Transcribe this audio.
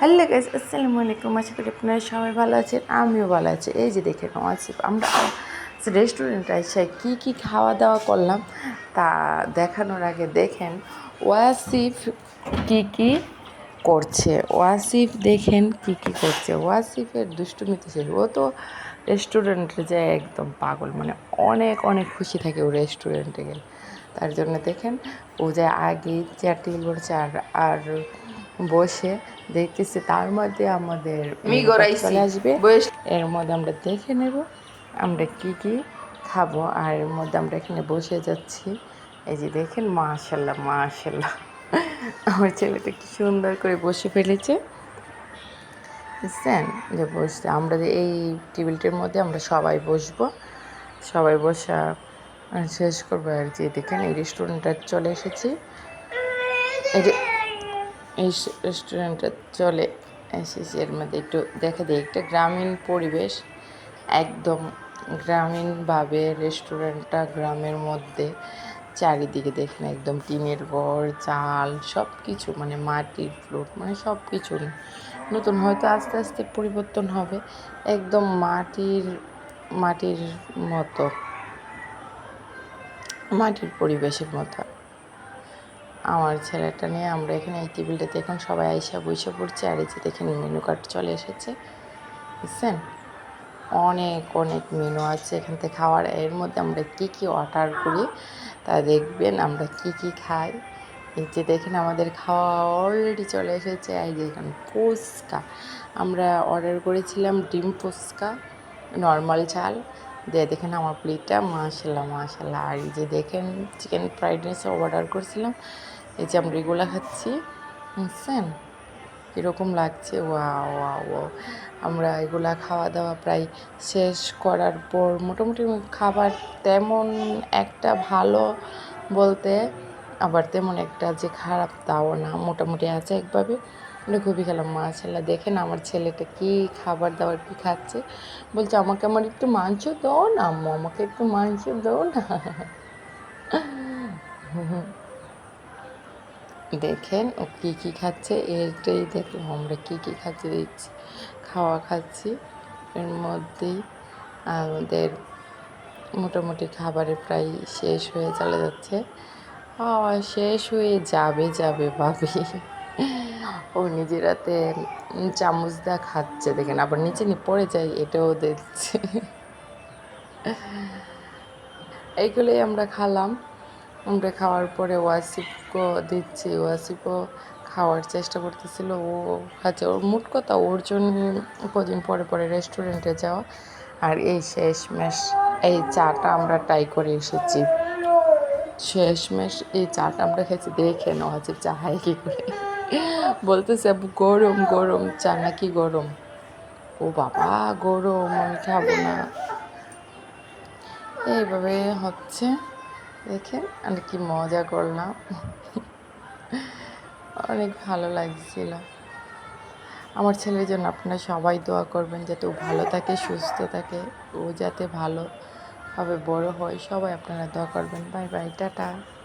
Hello guys, আসসালামু আলাইকুম। আশা করি আপনারা সবাই ভালো আছেন, আমিও ভালো আছি। এই যে দেখে আসি আমরা রেস্টুরেন্টে এসে কী কী খাওয়া দাওয়া করলাম তা দেখানোর আগে দেখেন, ওয়াসিফ কী কী করছে। ওয়াসিফ দেখেন কী কী করছে। ওয়াসিফের দুষ্টুমিতে শেষ। ও তো রেস্টুরেন্টে যায় একদম পাগল মানে অনেক অনেক খুশি থাকে ও রেস্টুরেন্টে গেলে। তার জন্য দেখেন, ও যে আগে চেয়ার টেবিল করছে আর আর বসে দেখতেছি তার মধ্যে আমাদের চলে আসবে। এর মধ্যে আমরা দেখে নেব আমরা কি কি খাব আর এর মধ্যে আমরা এখানে বসে যাচ্ছি। এই যে দেখেন মাশাল্লাহ মাশাল্লাহ। আমার ছেলেটা কি সুন্দর করে বসে ফেলেছে। বুঝছেন? যে বসতে আমরা যে এই টেবিলটির মধ্যে আমরা সবাই বসবো। সবাই বসা শেষ করব আর যে দেখেন এই রেস্টুরেন্টটা চলে এসেছি। এই যে এই রেস্টুরেন্টটা চলে এসেছি। এর মধ্যে একটু দেখা দিই, একটা গ্রামীণ পরিবেশ। একদম গ্রামীণভাবে রেস্টুরেন্টটা গ্রামের মধ্যে। চারিদিকে দেখেন একদম টিনের ঘর, চাল সব কিছু মানে মাটির ফ্লোর মানে সব কিছু নতুন হয়তো আস্তে আস্তে পরিবর্তন হবে। একদম মাটির মাটির মতো। মাটির পরিবেশের মতো। আমার ছেলেটা নিয়ে আমরা এখানে এই টেবিলটাতে এখন সবাই আইসা বসে পড়ছি আর এই যে দেখেন মেনু কার্ড চলে এসেছে। বুঝছেন? অনেক অনেক মেনু আছে এখান থেকে খাওয়ার। এর মধ্যে আমরা কী কী অর্ডার করি তা দেখবেন আমরা কি কি খাই। এই যে দেখেন আমাদের খাওয়া অলরেডি চলে এসেছে। এই যে এখানে ফুচকা। আমরা অর্ডার করেছিলাম ডিম ফুচকা নর্মাল চাল। দিয়ে দেখেন আমার প্লেটটা মাশাল্লাহ মাশাল্লাহ। আর এই যে দেখেন চিকেন ফ্রাইড রাইস অর্ডার করছিলাম। এই এগুলো খাচ্ছি বুঝছেন কীরকম লাগছে ওয়া ওয়া ও আমরা এগুলা খাওয়া দাওয়া প্রায় শেষ করার পর মোটামুটি খাবার তেমন একটা ভালো বলতে আবার তেমন একটা যে খারাপ তাও না, মোটামুটি আছে একভাবে। আমরা খুবই খেলাম মা মাশাল্লাহ দেখেন আমার ছেলেটা কি খাবার দাবার কি খাচ্ছে। বলছে, আমাকে আমার একটু মাংস দাও না, আম্মু, আমাকে একটু মাংস দাও না। দেখেন ও কী কী খাচ্ছে। এটাই দেখলাম আমরা কী কী খাচ্ছে দিচ্ছি খাওয়া খাচ্ছি। এর মধ্যেই আমাদের মোটামুটি খাবারে প্রায় শেষ হয়ে চলে যাচ্ছে। শেষ হয়ে যাবে যাবে ভাবি। ও নিজের হাতে চামচ দা খাচ্ছে। দেখেন, আবার নিচে নিয়ে পড়ে যায়, এটাও দেখছে। এইগুলোই আমরা খালাম। আমরা খাওয়ার পরে ওয়াসিফকে দিচ্ছি। ওয়াসিফও খাওয়ার চেষ্টা করতেছিল। ও খাচ্ছে। ওর মুট কথা, ওর জন্য কদিন পরে পরে রেস্টুরেন্টে যাওয়া। আর এই শেষমেশ, এই চাটা আমরা ট্রাই করে এসেছি। শেষমেশ এই চাটা আমরা খেয়েছি। দেখে নেওয়া হচ্ছে চা হয় কী করে। বলতেছে গরম গরম চা নাকি গরম? ও বাবা, গরম, আমি খাব না। এইভাবে হচ্ছে। দেখেন আর কি মজা করলাম। অনেক ভালো লাগছিল। আমার ছেলের জন্য আপনারা সবাই দোয়া করবেন যাতে ও ভালো থাকে, সুস্থ থাকে, ও যাতে ভালো হবে বড় হয়। সবাই আপনারা দোয়া করবেন। Bye bye, tata.